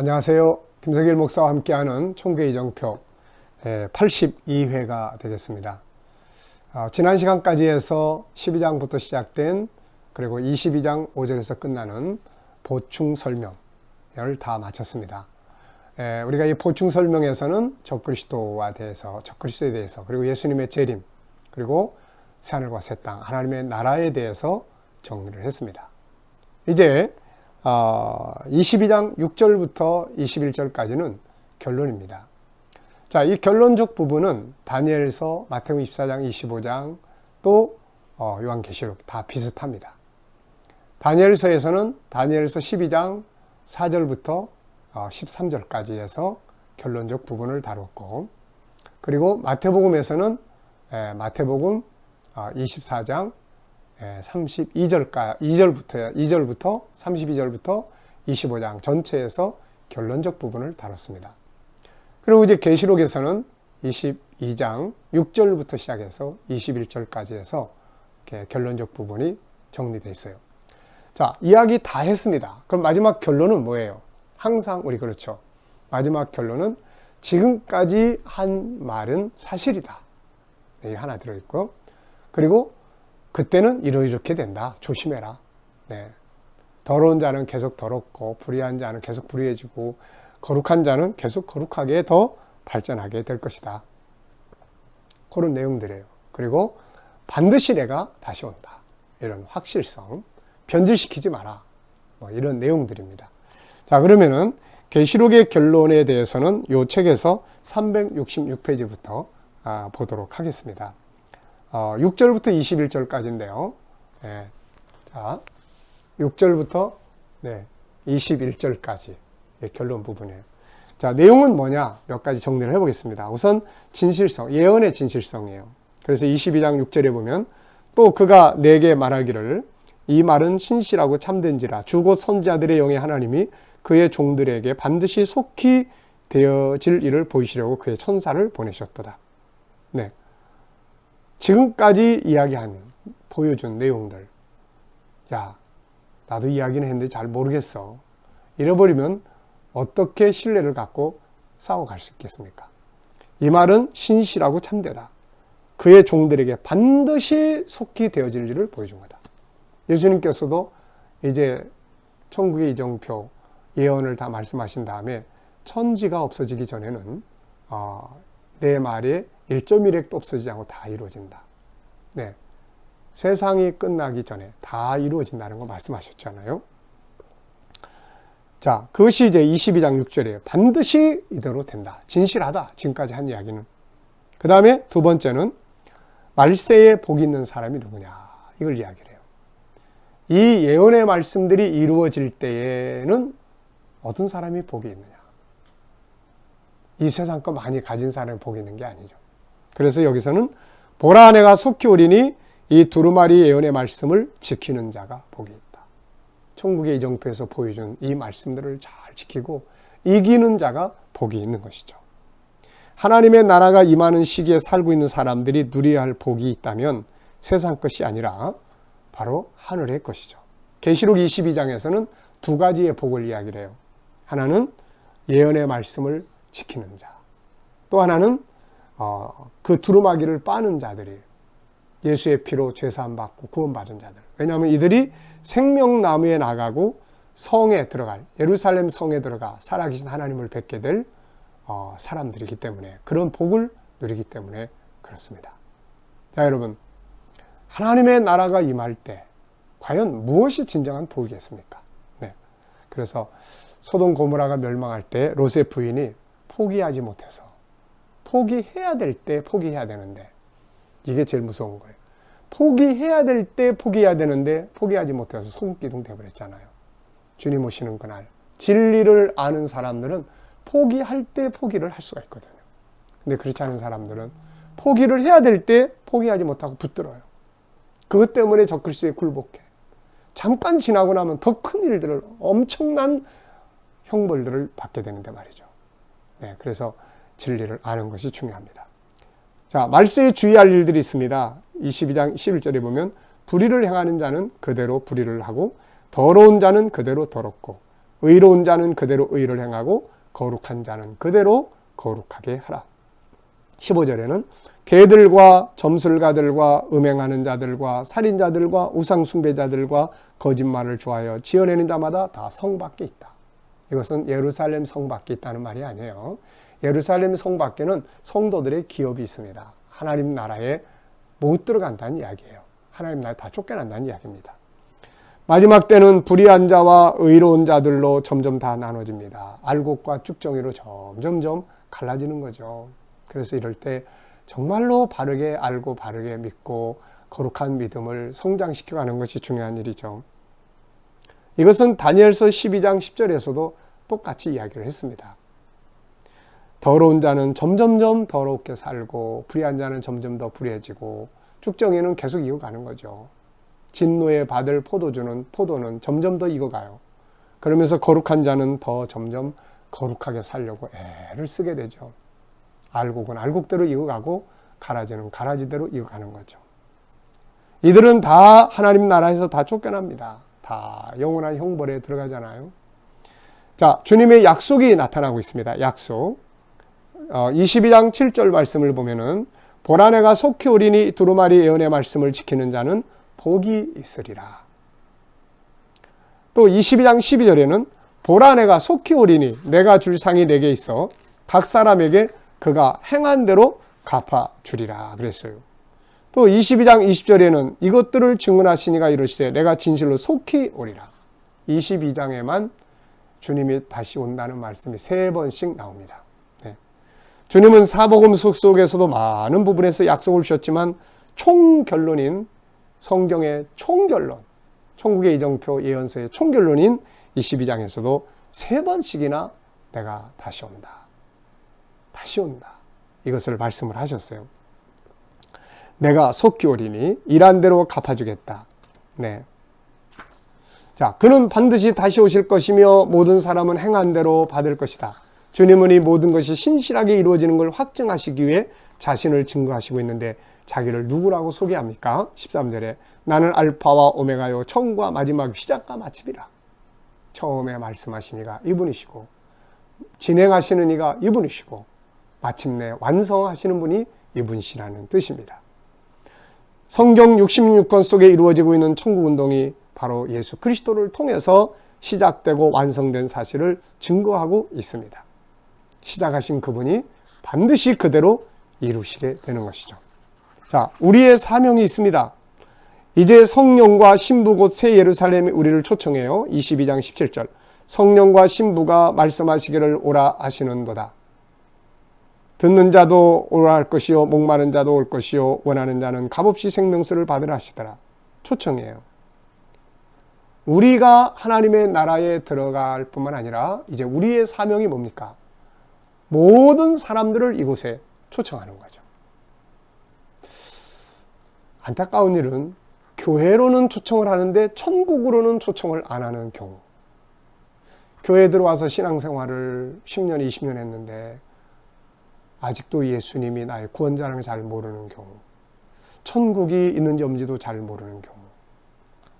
안녕하세요. 김석일 목사와 함께하는 총회 이정표 82회가 되겠습니다. 어, 지난 시간까지 해서 12장부터 시작된 그리고 22장 5절에서 끝나는 보충 설명을 다 마쳤습니다. 에, 우리가 이 보충 설명에서는 적그리스도와 대해서, 적그리스도에 대해서, 그리고 예수님의 재림, 그리고 새하늘과 새 땅, 하나님의 나라에 대해서 정리를 했습니다. 이제 어, 22장 6절부터 21절까지는 결론입니다. 자, 이 결론적 부분은 다니엘서, 마태복음 24장, 25장, 또 어, 요한계시록 다 비슷합니다. 다니엘서에서는 다니엘서 12장 4절부터 어, 13절까지 해서 결론적 부분을 다뤘고, 그리고 마태복음에서는 에, 마태복음 어, 24장 32절까 2절부터 2절부터 32절부터 25장 전체에서 결론적 부분을 다뤘습니다. 그리고 이제 계시록에서는 22장 6절부터 시작해서 21절까지 해서 결론적 부분이 정리되어 있어요. 자, 이야기 다 했습니다. 그럼 마지막 결론은 뭐예요? 항상 우리 그렇죠. 마지막 결론은 지금까지 한 말은 사실이다. 이 하나 들어있고 그리고 그때는 이러이렇게 된다. 조심해라. 네. 더러운 자는 계속 더럽고 불의한 자는 계속 불의해지고 거룩한 자는 계속 거룩하게 더 발전하게 될 것이다. 그런 내용들이에요. 그리고 반드시 내가 다시 온다. 이런 확실성. 변질시키지 마라. 뭐 이런 내용들입니다. 자, 그러면은 계시록의 결론에 대해서는 이 책에서 366페이지부터 아, 보도록 하겠습니다. 어, 6절부터 21절까지인데요. 네. 자, 6절부터 네, 21절까지 예, 결론 부분이에요. 자, 내용은 뭐냐? 몇 가지 정리를 해보겠습니다. 우선 진실성, 예언의 진실성이에요. 그래서 22장 6절에 보면 또 그가 내게 말하기를 이 말은 신실하고 참된지라 주고 선지자들의 영의 하나님이 그의 종들에게 반드시 속히 되어질 일을 보이시려고 그의 천사를 보내셨도다. 네. 지금까지 이야기한, 보여준 내용들. 야, 나도 이야기는 했는데 잘 모르겠어. 잃어버리면 어떻게 신뢰를 갖고 싸워갈 수 있겠습니까? 이 말은 신실하고 참되다. 그의 종들에게 반드시 속히 되어질 일을 보여준 거다. 예수님께서도 이제 천국의 이정표 예언을 다 말씀하신 다음에 천지가 없어지기 전에는 어, 내 말에 1.1핵도 없어지지 않고 다 이루어진다. 네. 세상이 끝나기 전에 다 이루어진다는 거 말씀하셨잖아요. 자, 그것이 이제 22장 6절이에요. 반드시 이대로 된다. 진실하다. 지금까지 한 이야기는. 그 다음에 두 번째는 말세에 복이 있는 사람이 누구냐. 이걸 이야기를 해요. 이 예언의 말씀들이 이루어질 때에는 어떤 사람이 복이 있느냐. 이 세상 거 많이 가진 사람이 복이 있는 게 아니죠. 그래서 여기서는 보라 내가 속히 오리니 이 두루마리 예언의 말씀을 지키는 자가 복이 있다. 천국의 이정표에서 보여준 이 말씀들을 잘 지키고 이기는 자가 복이 있는 것이죠. 하나님의 나라가 임하는 시기에 살고 있는 사람들이 누려야 할 복이 있다면 세상 것이 아니라 바로 하늘의 것이죠. 계시록 22장에서는 두 가지의 복을 이야기를 해요. 하나는 예언의 말씀을 지키는 자. 또 하나는 어, 그 두루마기를 빠는 자들이 예수의 피로 죄사함 받고 구원받은 자들. 왜냐하면 이들이 생명나무에 나가고 성에 들어갈 예루살렘 성에 들어가 살아계신 하나님을 뵙게 될 어, 사람들이기 때문에 그런 복을 누리기 때문에 그렇습니다. 자 여러분 하나님의 나라가 임할 때 과연 무엇이 진정한 복이겠습니까? 네. 그래서 소돔 고모라가 멸망할 때 롯의 부인이 포기하지 못해서 포기해야 될 때 포기해야 되는데 이게 제일 무서운 거예요. 포기해야 될 때 포기해야 되는데 포기하지 못해서 손기둥 돼버렸잖아요. 주님 오시는 그날 진리를 아는 사람들은 포기할 때 포기를 할 수가 있거든요. 근데 그렇지 않은 사람들은 포기를 해야 될 때 포기하지 못하고 붙들어요. 그것 때문에 적글수에 굴복해. 잠깐 지나고 나면 더 큰 일들을 엄청난 형벌들을 받게 되는데 말이죠. 네, 그래서 진리를 아는 것이 중요합니다. 자, 말세에 주의할 일들이 있습니다. 22장 11절에 보면 불의를 행하는 자는 그대로 불의를 하고 더러운 자는 그대로 더럽고 의로운 자는 그대로 의를 행하고 거룩한 자는 그대로 거룩하게 하라. 15절에는 개들과 점술가들과 음행하는 자들과 살인자들과 우상숭배자들과 거짓말을 좋아하여 지어내는 자마다 다 성 밖에 있다. 이것은 예루살렘 성 밖에 있다는 말이 아니에요. 예루살렘 성 밖에는 성도들의 기업이 있습니다. 하나님 나라에 못 들어간다는 이야기예요. 하나님 나라에 다 쫓겨난다는 이야기입니다. 마지막 때는 불의한 자와 의로운 자들로 점점 다 나눠집니다. 알곡과 쭉정이로 점점점 갈라지는 거죠. 그래서 이럴 때 정말로 바르게 알고 바르게 믿고 거룩한 믿음을 성장시켜 가는 것이 중요한 일이죠. 이것은 다니엘서 12장 10절에서도 똑같이 이야기를 했습니다. 더러운 자는 점점점 더럽게 살고 불의한 자는 점점 더 불의해지고 쭉정이는 계속 이어가는 거죠. 진노에 받을 포도주는 포도는 점점 더 익어가요. 그러면서 거룩한 자는 더 점점 거룩하게 살려고 애를 쓰게 되죠. 알곡은 알곡대로 익어가고 가라지는 가라지대로 익어가는 거죠. 이들은 다 하나님 나라에서 다 쫓겨납니다. 다 영원한 형벌에 들어가잖아요. 자, 주님의 약속이 나타나고 있습니다. 약속. 어, 22장 7절 말씀을 보면은 보라 내가 속히 오리니 두루마리 예언의 말씀을 지키는 자는 복이 있으리라. 또 22장 12절에는 보라 내가 속히 오리니 내가 줄 상이 내게 있어 각 사람에게 그가 행한 대로 갚아 주리라 그랬어요. 또 22장 20절에는 이것들을 증언하시니가 이르시되 내가 진실로 속히 오리라. 22장에만 주님이 다시 온다는 말씀이 세 번씩 나옵니다. 네. 주님은 사복음 속에서도 많은 부분에서 약속을 주셨지만 총결론인 성경의 총결론, 천국의 이정표 예언서의 총결론인 22장에서도 세 번씩이나 내가 다시 온다. 다시 온다. 이것을 말씀을 하셨어요. 내가 속히 오리니 일한 대로 갚아주겠다. 네. 자, 그는 반드시 다시 오실 것이며 모든 사람은 행한 대로 받을 것이다. 주님은 이 모든 것이 신실하게 이루어지는 걸 확증하시기 위해 자신을 증거하시고 있는데 자기를 누구라고 소개합니까? 13절에 나는 알파와 오메가요 처음과 마지막 시작과 마침이라. 처음에 말씀하시니가 이분이시고 진행하시는 이가 이분이시고 마침내 완성하시는 분이 이분이시라는 뜻입니다. 성경 66권 속에 이루어지고 있는 천국 운동이 바로 예수 그리스도를 통해서 시작되고 완성된 사실을 증거하고 있습니다. 시작하신 그분이 반드시 그대로 이루시게 되는 것이죠. 자, 우리의 사명이 있습니다. 이제 성령과 신부 곧 새 예루살렘이 우리를 초청해요. 22장 17절. 성령과 신부가 말씀하시기를 오라 하시는도다. 듣는 자도 오라 할 것이요 목마른 자도 올 것이요 원하는 자는 값없이 생명수를 받으라 하시더라. 초청이에요. 우리가 하나님의 나라에 들어갈 뿐만 아니라 이제 우리의 사명이 뭡니까? 모든 사람들을 이곳에 초청하는 거죠. 안타까운 일은 교회로는 초청을 하는데 천국으로는 초청을 안 하는 경우. 교회 들어와서 신앙생활을 10년, 20년 했는데 아직도 예수님이 나의 구원자라는 잘 모르는 경우, 천국이 있는지 없는지도 잘 모르는 경우,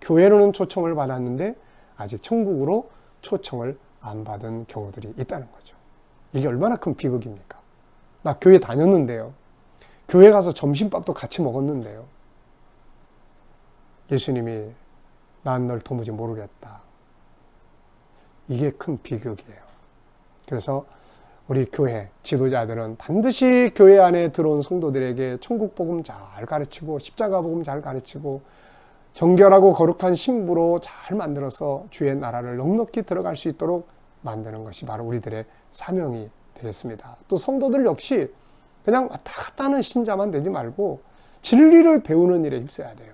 교회로는 초청을 받았는데 아직 천국으로 초청을 안 받은 경우들이 있다는 거죠. 이게 얼마나 큰 비극입니까? 나 교회 다녔는데요. 교회 가서 점심밥도 같이 먹었는데요. 예수님이 난 널 도무지 모르겠다. 이게 큰 비극이에요. 그래서 우리 교회 지도자들은 반드시 교회 안에 들어온 성도들에게 천국 복음 잘 가르치고 십자가 복음 잘 가르치고 정결하고 거룩한 신부로 잘 만들어서 주의 나라를 넉넉히 들어갈 수 있도록 만드는 것이 바로 우리들의 사명이 되겠습니다. 또 성도들 역시 그냥 왔다 갔다 하는 신자만 되지 말고 진리를 배우는 일에 힘써야 돼요.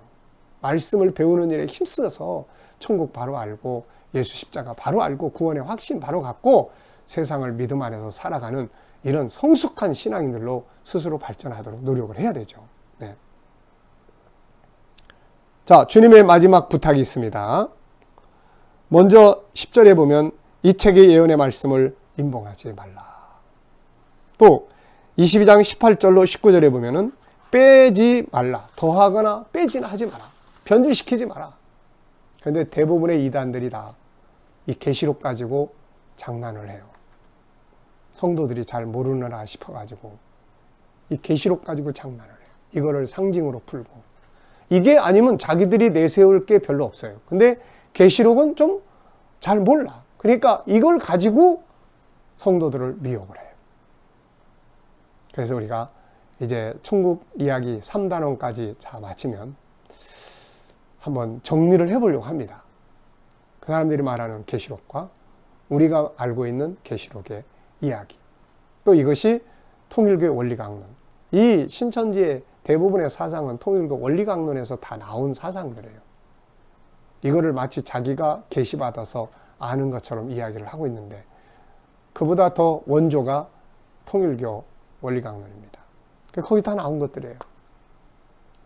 말씀을 배우는 일에 힘써서 천국 바로 알고 예수 십자가 바로 알고 구원의 확신 바로 갖고 세상을 믿음 안에서 살아가는 이런 성숙한 신앙인들로 스스로 발전하도록 노력을 해야 되죠. 네. 자, 주님의 마지막 부탁이 있습니다. 먼저 10절에 보면 이 책의 예언의 말씀을 임봉하지 말라. 또 22장 18절로 19절에 보면은 빼지 말라. 더하거나 빼지나 하지 마라. 변질시키지 마라. 그런데 대부분의 이단들이 다 이 계시록 가지고 장난을 해요. 성도들이 잘 모르느라 싶어가지고 이 계시록 가지고 장난을 해요. 이거를 상징으로 풀고 이게 아니면 자기들이 내세울 게 별로 없어요. 근데 계시록은 좀 잘 몰라. 그러니까 이걸 가지고 성도들을 미혹을 해요. 그래서 우리가 이제 천국 이야기 3단원까지 다 마치면 한번 정리를 해보려고 합니다. 그 사람들이 말하는 계시록과 우리가 알고 있는 계시록의 이야기. 또 이것이 통일교의 원리강론. 이 신천지의 대부분의 사상은 통일교 원리강론에서 다 나온 사상들이에요. 이거를 마치 자기가 계시받아서 아는 것처럼 이야기를 하고 있는데 그보다 더 원조가 통일교 원리강론입니다. 거기 다 나온 것들이에요.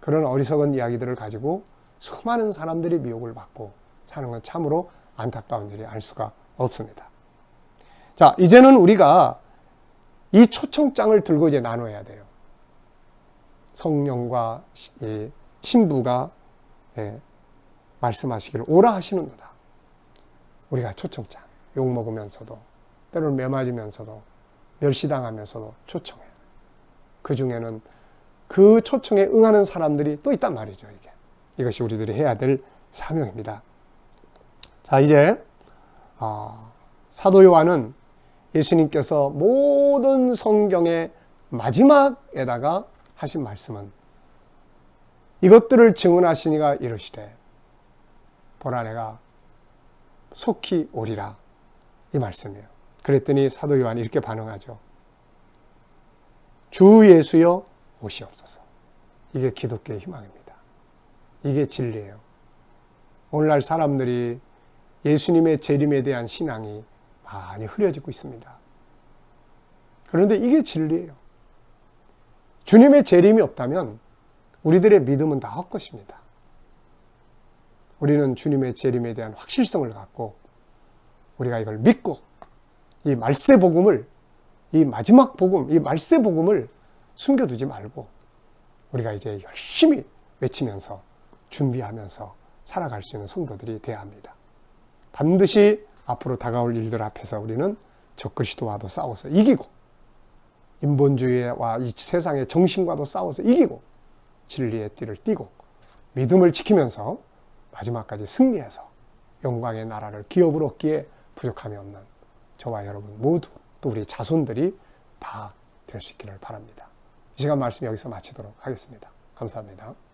그런 어리석은 이야기들을 가지고 수많은 사람들이 미혹을 받고 사는 건 참으로 안타까운 일이 알 수가 없습니다. 자, 이제는 우리가 이 초청장을 들고 이제 나눠야 돼요. 성령과 신부가 예, 말씀하시기를 오라 하시는도다. 우리가 초청장, 욕 먹으면서도, 때로는 매 맞으면서도, 멸시당하면서도 초청해요. 그 중에는 그 초청에 응하는 사람들이 또 있단 말이죠, 이게. 이것이 우리들이 해야 될 사명입니다. 자, 이제, 어, 사도 요한은 예수님께서 모든 성경의 마지막에다가 하신 말씀은 이것들을 증언하시니가 이르시되 보라 내가 속히 오리라 이 말씀이에요. 그랬더니 사도 요한이 이렇게 반응하죠. 주 예수여 오시옵소서. 이게 기독교의 희망입니다. 이게 진리예요. 오늘날 사람들이 예수님의 재림에 대한 신앙이 많이 흐려지고 있습니다. 그런데 이게 진리예요. 주님의 재림이 없다면 우리들의 믿음은 다 헛것입니다. 우리는 주님의 재림에 대한 확실성을 갖고 우리가 이걸 믿고 이 말세 복음을 이 마지막 복음, 이 말세 복음을 숨겨두지 말고 우리가 이제 열심히 외치면서 준비하면서 살아갈 수 있는 성도들이 되어야 합니다. 반드시 앞으로 다가올 일들 앞에서 우리는 적그리스도와도 싸워서 이기고 인본주의와 이 세상의 정신과도 싸워서 이기고 진리의 띠를 띠고 믿음을 지키면서 마지막까지 승리해서 영광의 나라를 기업으로 얻기에 부족함이 없는 저와 여러분 모두 또 우리 자손들이 다 될 수 있기를 바랍니다. 이 시간 말씀 여기서 마치도록 하겠습니다. 감사합니다.